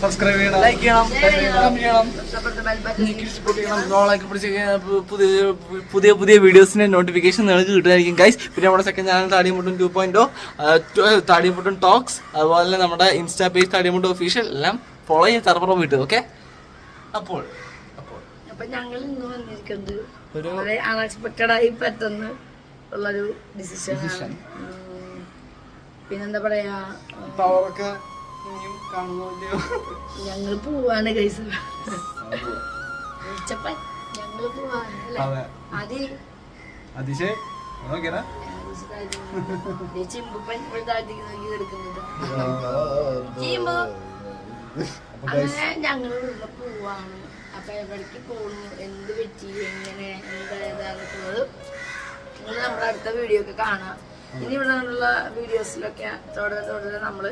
Subscribe ചെയ്യണം. Like ചെയ്യണം പുതിയ പുതിയ പുതിയ വീഡിയോസിന്റെ നോട്ടിഫിക്കേഷൻ നിങ്ങൾക്ക് കിട്ടുമായിരിക്കും ഗൈസ് പിന്നെ നമ്മുടെ second channel Thadimuttan two point Thadimuttan talks അതുപോലെ തന്നെ നമ്മുടെ ഇൻസ്റ്റാ പേജ് താടിമുട്ടൻ ഒഫീഷ്യൽ എല്ലാം ഫോളോ ചെയ്ത് തറപ്പുറം വിട്ടു ഓക്കെ അപ്പോൾ അപ്പൊ ഞങ്ങൾ ഇന്ന് വന്നിരിക്കുന്നത് വളരെ അൺഎക്സ്പെക്റ്റഡ് ആയി പെട്ടെന്ന് ഉള്ളൊരു ഡിസിഷൻ പിന്നെന്താ പറയാ ഞങ്ങൾ പോവാണ് കൈസ് വിളിച്ചപ്പ ഞങ്ങൾ പോവാണ് അല്ലേ? അതി. ആദ്യ അതിശേ നോക്കിയാ ചിമ്പപ്പൻ ഇവിടെ താഴ്ത്തിക്ക് നോക്കി കിടക്കുന്നത്. ചിമ്പു. അങ്ങനെ ഞങ്ങൾ ഇവിടെ പോവാണ്. എവിടേക്ക് പോകുന്നു? എന്ത് പറ്റി? എങ്ങനെ? എന്താ നിങ്ങൾ നമ്മുടെ അടുത്ത വീഡിയോ ഒക്കെ കാണാം. ഇനി ഇവിടെ നിന്നുള്ള വീഡിയോസിലൊക്കെ തുടരെ തുടരെ നമ്മൾ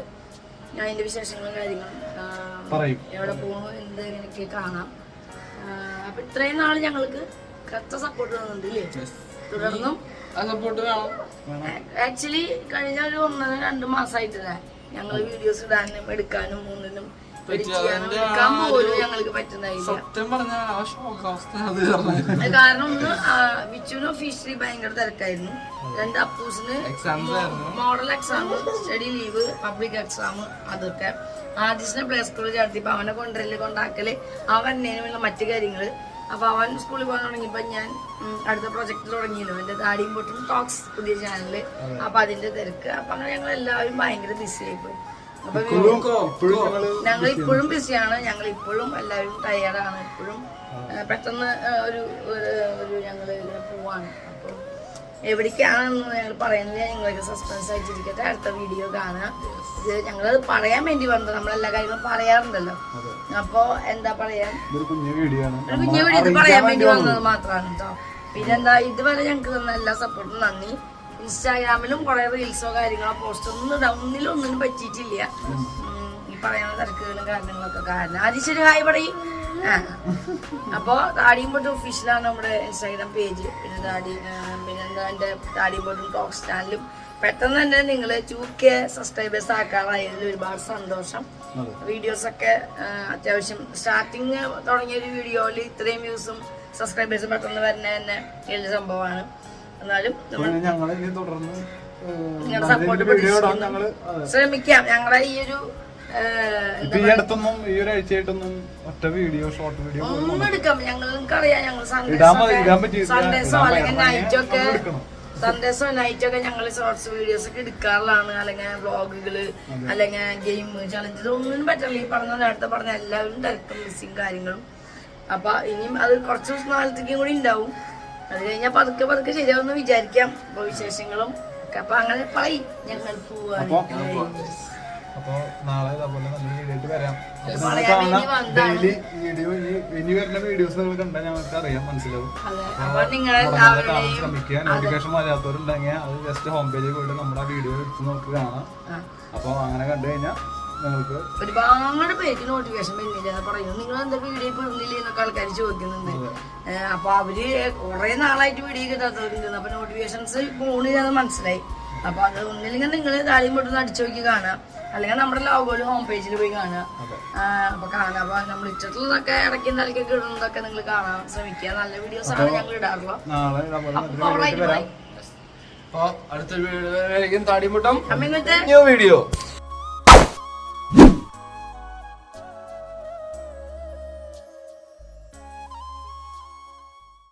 അതിന്റെ വിശേഷങ്ങളും കാര്യങ്ങളും. എവിടെ പോകണു എന്ത് എങ്ങനെയൊക്കെ കാണാം. അപ്പൊ ഇത്രയും നാൾ ഞങ്ങൾക്ക് കത്ത സപ്പോർട്ട് തന്നിട്ടുണ്ട് ഇല്ലേ തുടർന്നും? ആക്ച്വലി കഴിഞ്ഞ ഒരു ഒന്നര രണ്ട് മാസമായിട്ടില്ല ഞങ്ങൾ വീഡിയോസ് ഇടാനും എടുക്കാനും മൂന്നിനും എടുക്കാൻ പോലും ഞങ്ങൾക്ക് പറ്റുന്നതായില്ല സത്യം പറഞ്ഞാൽ ആ അത് കാരണം ഒന്ന് വിച്ചുവിന് ഒഫീഷ്യലി ഭയങ്കര തിരക്കായിരുന്നു. രണ്ട് അപ്പൂസിന്. Model exam study leave public exam അതൊക്കെ. ആദ്യസിനെ പ്ലേ സ്കൂളിൽ ചേർത്തിപ്പോ അവനെ കൊണ്ടുവരൽ കൊണ്ടാക്കൽ അവൻ എന്നതിനുള്ള മറ്റു കാര്യങ്ങൾ. അപ്പൊ അവൻ സ്കൂളിൽ പോകാൻ തുടങ്ങിയപ്പോ ഞാൻ അടുത്ത പ്രൊജക്ട് തുടങ്ങിയല്ലോ എന്റെ താടിയും പൊട്ടും ടോക്സ് പുതിയ ചാനൽ അപ്പൊ അതിന്റെ തിരക്ക്. അപ്പൊ അങ്ങനെ ഞങ്ങൾ എല്ലാവരും ഭയങ്കര ബിസി ആയിപ്പോയി അപ്പൊ ഇപ്പോഴും ഞങ്ങൾ ഞങ്ങൾ ഇപ്പോഴും ബിസിയാണ് ഞങ്ങൾ ഇപ്പോഴും എല്ലാവരും ടയേർഡാണ് ഇപ്പോഴും പെട്ടെന്ന് ഒരു ഒരു ഞങ്ങൾ ഇങ്ങനെ പോവാണ്. അപ്പോൾ എവിടേക്കാണെന്ന് ഞങ്ങൾ പറയുന്നില്ല ഞങ്ങൾക്ക് സസ്പെൻസ് ആയിട്ടിരിക്കട്ടെ. അടുത്ത വീഡിയോ കാണാം. ഇത് ഞങ്ങളത് പറയാൻ വേണ്ടി വന്നത് നമ്മളെല്ലാ കാര്യങ്ങളും പറയാറുണ്ടല്ലോ. അപ്പോ എന്താ പറയാ? ഒരു കുഞ്ഞു വീഡിയോ ഇത് പറയാൻ വേണ്ടി വന്നത് മാത്രമാണ് കേട്ടോ പിന്നെന്താ ഇതുവരെ ഞങ്ങൾക്ക് തന്ന എല്ലാ സപ്പോർട്ടും നന്ദി. ഇൻസ്റ്റാഗ്രാമിലും കുറെ റീൽസോ കാര്യങ്ങളോ പോസ്റ്റ് ഒന്നും ഒന്നിലും ഒന്നിനും പറ്റിയിട്ടില്ല. ഈ പറയുന്ന തിരക്കുകളും കാരണങ്ങളൊക്കെ കാരണം. ആദ്യം ഹായ് പറയും. അപ്പോ താടിയും പൊട്ടും ഒഫീഷ്യലാണ് നമ്മുടെ ഇൻസ്റ്റാഗ്രാം പേജ് പിന്നെ താടി പിന്നെന്താ എന്റെ താടിയും പൊട്ടും ടോക്സ് ചാനലും പെട്ടെന്ന് തന്നെ നിങ്ങൾ ടു കെ സബ്സ്ക്രൈബേഴ്സ് ആക്കാറായതിൽ ഒരുപാട് സന്തോഷം. വീഡിയോസ് ഒക്കെ അത്യാവശ്യം സ്റ്റാർട്ടിങ് തുടങ്ങിയ ഒരു വീഡിയോയിൽ ഇത്രയും വ്യൂസും സബ്സ്ക്രൈബേഴ്സും പെട്ടെന്ന് വരുന്നത് തന്നെ വലിയ സംഭവമാണ്. എന്നാലും ഞങ്ങൾ ഇനി തുടർന്ന് നിങ്ങളുടെ സപ്പോർട്ട്. ശ്രമിക്കാം. ഞങ്ങളെ ഈ ഒരു ഈ അടുത്തൊന്നും ഈ ഒരാഴ്ചയായിട്ടൊന്നും ഒറ്റ വീഡിയോ ഷോർട്ട് വീഡിയോ ഒന്നും എടുക്കാം. ഞങ്ങൾ നിങ്ങൾക്കറിയാം ഞങ്ങൾ. സൺഡേസോ അല്ലെങ്കിൽ നൈറ്റൊക്കെ. സൺഡേസോ നൈറ്റോ ഒക്കെ ഞങ്ങൾ ഷോർട്സ് വീഡിയോസ് ഒക്കെ എടുക്കാറുള്ളതാണ്. അല്ലെങ്കിൽ വ്ളോഗുകൾ അല്ലെങ്കിൽ ഗെയിം ചലഞ്ച് ഇതൊന്നും പറ്റില്ല ഈ പറഞ്ഞ നേരത്തെ പറഞ്ഞ എല്ലാവരും തിരക്കും മിസ്സിങ് കാര്യങ്ങളും. അപ്പൊ ഇനിയും അത് കുറച്ച് ദിവസം നാളത്തേക്കും കൂടി ഉണ്ടാവും. അത് കഴിഞ്ഞാൽ പതുക്കെ പതുക്കെ ശരിയാവുമെന്ന് വിചാരിക്കാം. അപ്പൊ വിശേഷങ്ങളും അപ്പൊ അങ്ങനെ പറയും. ഞങ്ങൾ പോവാണ്. അപ്പൊ നാളെ ഇതേപോലെ നല്ല വീഡിയോ വരാം. ഡെയിലി വീഡിയോ ഈ ഇനി വരുന്ന വീഡിയോസ് നിങ്ങൾ കണ്ടാൽ ഞങ്ങൾക്ക് മനസ്സിലാവും. ശ്രമിക്കുക. നോട്ടിഫിക്കേഷൻ വരാത്തവരുണ്ടെങ്കിൽ അത് ജസ്റ്റ് ഹോം പേജിൽ പോയിട്ട് നമ്മുടെ ആ വീഡിയോ എടുത്ത് നമുക്ക് കാണാം. അപ്പോൾ അപ്പൊ അങ്ങനെ കണ്ടു കഴിഞ്ഞാൽ നിങ്ങൾക്ക് ഒരുപാട് പേർക്ക് നോട്ടിഫിക്കേഷൻ വരുന്നില്ല പറയും പറയുന്നു. നിങ്ങൾ എന്താ വീഡിയോ ഇപ്പൊ ഇടുന്നില്ല എന്നൊക്കെ ആൾക്കാർ ചോദിക്കുന്നുണ്ട്. അപ്പൊ അവർ കുറെ നാളായിട്ട് വീഡിയോ കിട്ടാത്തവരുണ്ട് അപ്പൊ നോട്ടിഫിക്കേഷൻസ് ഫോണിലാന്ന് മനസ്സിലായി. അപ്പൊ അത് ഒന്നില്ലെങ്കിൽ നിങ്ങൾ താലിയും പൊട്ടുന്ന അടിച്ചു നോക്കി കാണാം. അല്ലെങ്കിൽ നമ്മുടെ ലോഗോയിൽ ഹോം പേജിൽ പോയി കാണുക ആ, അപ്പൊ കാണാം. അപ്പൊ നമ്മൾ ഇട്ടിട്ടുള്ളതൊക്കെ ഇടയ്ക്ക് നിലയ്ക്കൊക്കെ ഇടുന്നതൊക്കെ നിങ്ങൾ കാണാൻ ശ്രമിക്കുക. നല്ല വീഡിയോസ് ആണ് ഞങ്ങൾ ഇടാറുള്ളത് അടുത്ത വീഡിയോ ന്യൂ വീഡിയോ